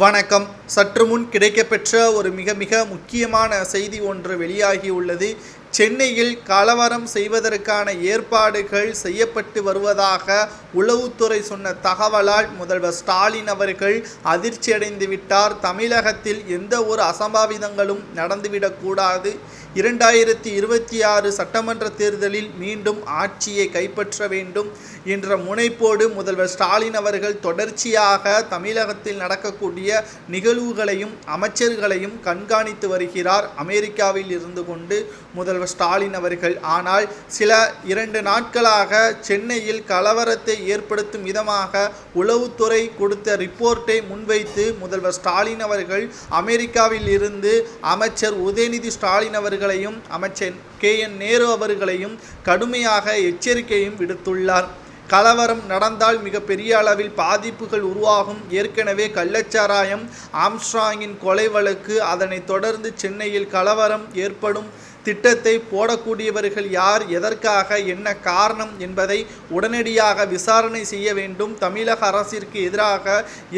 வணக்கம். சற்று முன் கிடைக்கப்பெற்ற ஒரு மிக மிக முக்கியமான செய்தி ஒன்று வெளியாகியுள்ளது சென்னையில் கலவரம் செய்வதற்கான ஏற்பாடுகள் செய்யப்பட்டு வருவதாக உளவுத்துறை சொன்ன தகவலால் முதல்வர் ஸ்டாலின் அவர்கள் அதிர்ச்சியடைந்து விட்டார். தமிழகத்தில் எந்த ஒரு அசம்பாவிதங்களும் நடந்துவிடக்கூடாது இரண்டாயிரத்தி இருபத்தி ஆறு சட்டமன்ற தேர்தலில் மீண்டும் ஆட்சியை கைப்பற்ற வேண்டும் என்ற முனைப்போடு முதல்வர் ஸ்டாலின் அவர்கள் தொடர்ச்சியாக தமிழகத்தில் நடக்கக்கூடிய நிகழ்வுகளையும் அமைச்சர்களையும் கண்காணித்து வருகிறார். அமெரிக்காவில் இருந்து கொண்டு முதல்வர் ஸ்டாலின் அவர்கள். ஆனால் சில இரண்டு நாட்களாக சென்னையில் கலவரத்தை ஏற்படுத்தும் விதமாக உளவுத்துறை கொடுத்த ரிப்போர்ட்டை முன்வைத்து முதல்வர் ஸ்டாலின் அவர்கள் அமெரிக்காவில் இருந்து அமைச்சர் உதயநிதி ஸ்டாலின் அவர்கள் அவர்களையும் அமைச்சர் கே. என். நேரு அவர்களையும் கடுமையாக எச்சரிக்கையும் விடுத்துள்ளார். கலவரம் நடந்தால் மிக பெரிய அளவில் பாதிப்புகள் உருவாகும். ஏற்கனவே கள்ளச்சாராயம் ஆம்ஸ்ட்ராங்கின் கொலை வழக்கு அதனைத் தொடர்ந்து சென்னையில் கலவரம் ஏற்படும் திட்டத்தை போடக்கூடியவர்கள் யார் எதற்காக என்ன காரணம் என்பதை உடனடியாக விசாரணை செய்ய வேண்டும். தமிழக அரசிற்கு எதிராக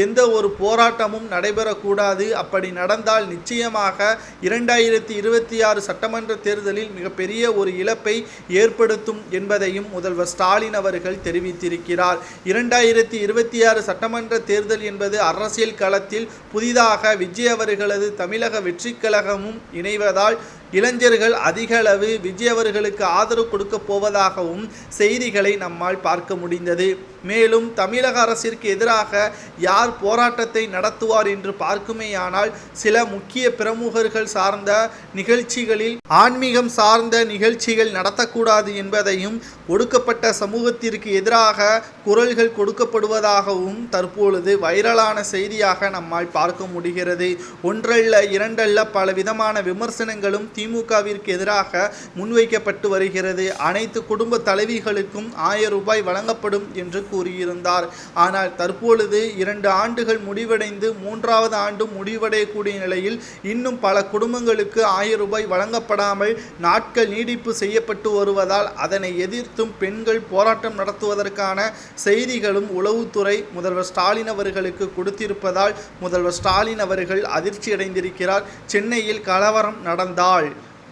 எந்த ஒரு போராட்டமும் நடைபெறக்கூடாது. அப்படி நடந்தால் நிச்சயமாக இரண்டாயிரத்தி இருபத்தி ஆறு சட்டமன்ற தேர்தலில் மிகப்பெரிய ஒரு இழப்பை ஏற்படுத்தும் என்பதையும் முதல்வர் ஸ்டாலின் அவர்கள் தெரிவித்திருக்கிறார். இரண்டாயிரத்தி இருபத்தி ஆறு சட்டமன்ற தேர்தல் என்பது அரசியல் களத்தில் புதிதாக விஜய் அவர்களது தமிழக வெற்றிக் கழகமும் இணைவதால் இளைஞர்கள் அதிக அளவு விஜய் அவர்களுக்கு ஆதரவு கொடுக்க போவதாகவும் செய்திகளை நம்மால் பார்க்க முடிந்தது. மேலும் தமிழக அரசிற்கு எதிராக யார் போராட்டத்தை நடத்துவார் என்று பார்க்குமேயானால் சில முக்கிய பிரமுகர்கள் சார்ந்த நிகழ்ச்சிகளில் ஆன்மீகம் சார்ந்த நிகழ்ச்சிகள் நடத்தக்கூடாது என்பதையும் ஒடுக்கப்பட்ட சமூகத்திற்கு எதிராக குரல்கள் கொடுக்கப்படுவதாகவும் தற்பொழுது வைரலான செய்தியாக நம்மால் பார்க்க முடிகிறது. ஒன்றல்ல இரண்டல்ல பல விதமான விமர்சனங்களும் திமுகவிற்கு எதிராக முன்வைக்கப்பட்டு வருகிறது. அனைத்து குடும்ப தலைவிகளுக்கும் ஆயிரம் ரூபாய் வழங்கப்படும் என்று கூறியிருந்தார். ஆனால் தற்பொழுது இரண்டு ஆண்டுகள் முடிவடைந்து மூன்றாவது ஆண்டு முடிவடையக்கூடிய நிலையில் இன்னும் பல குடும்பங்களுக்கு ஆயிரம் ரூபாய் வழங்கப்படாமல் நாட்கள் நீடிப்பு செய்யப்பட்டு வருவதால் அதனை எதிர்த்தும் பெண்கள் போராட்டம் நடத்துவதற்கான செய்திகளும் உளவுத்துறை முதல்வர் ஸ்டாலின் அவர்களுக்கு கொடுத்திருப்பதால் முதல்வர் ஸ்டாலின் அவர்கள் அதிர்ச்சியடைந்திருக்கிறார். சென்னையில் கலவரம் நடந்தால்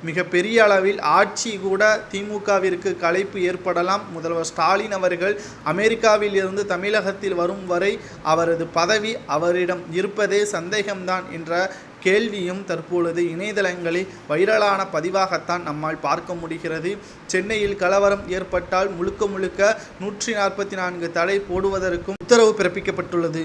மிக பெரிய அளவில் ஆட்சி கூட திமுகவிற்கு கலைப்பு ஏற்படலாம். முதல்வர் ஸ்டாலின் அவர்கள் அமெரிக்காவில் இருந்து தமிழகத்தில் வரும் வரை அவரது பதவி அவரிடம் இருப்பதே சந்தேகம்தான் என்ற கேள்வியும் தற்பொழுது இணையதளங்களில் வைரலான பதிவாகத்தான் நம்மால் பார்க்க முடிகிறது. சென்னையில் கலவரம் ஏற்பட்டால் முழுக்க முழுக்க நூற்றி நாற்பத்தி நான்கு தடை போடுவதற்கும் உத்தரவு பிறப்பிக்கப்பட்டுள்ளது.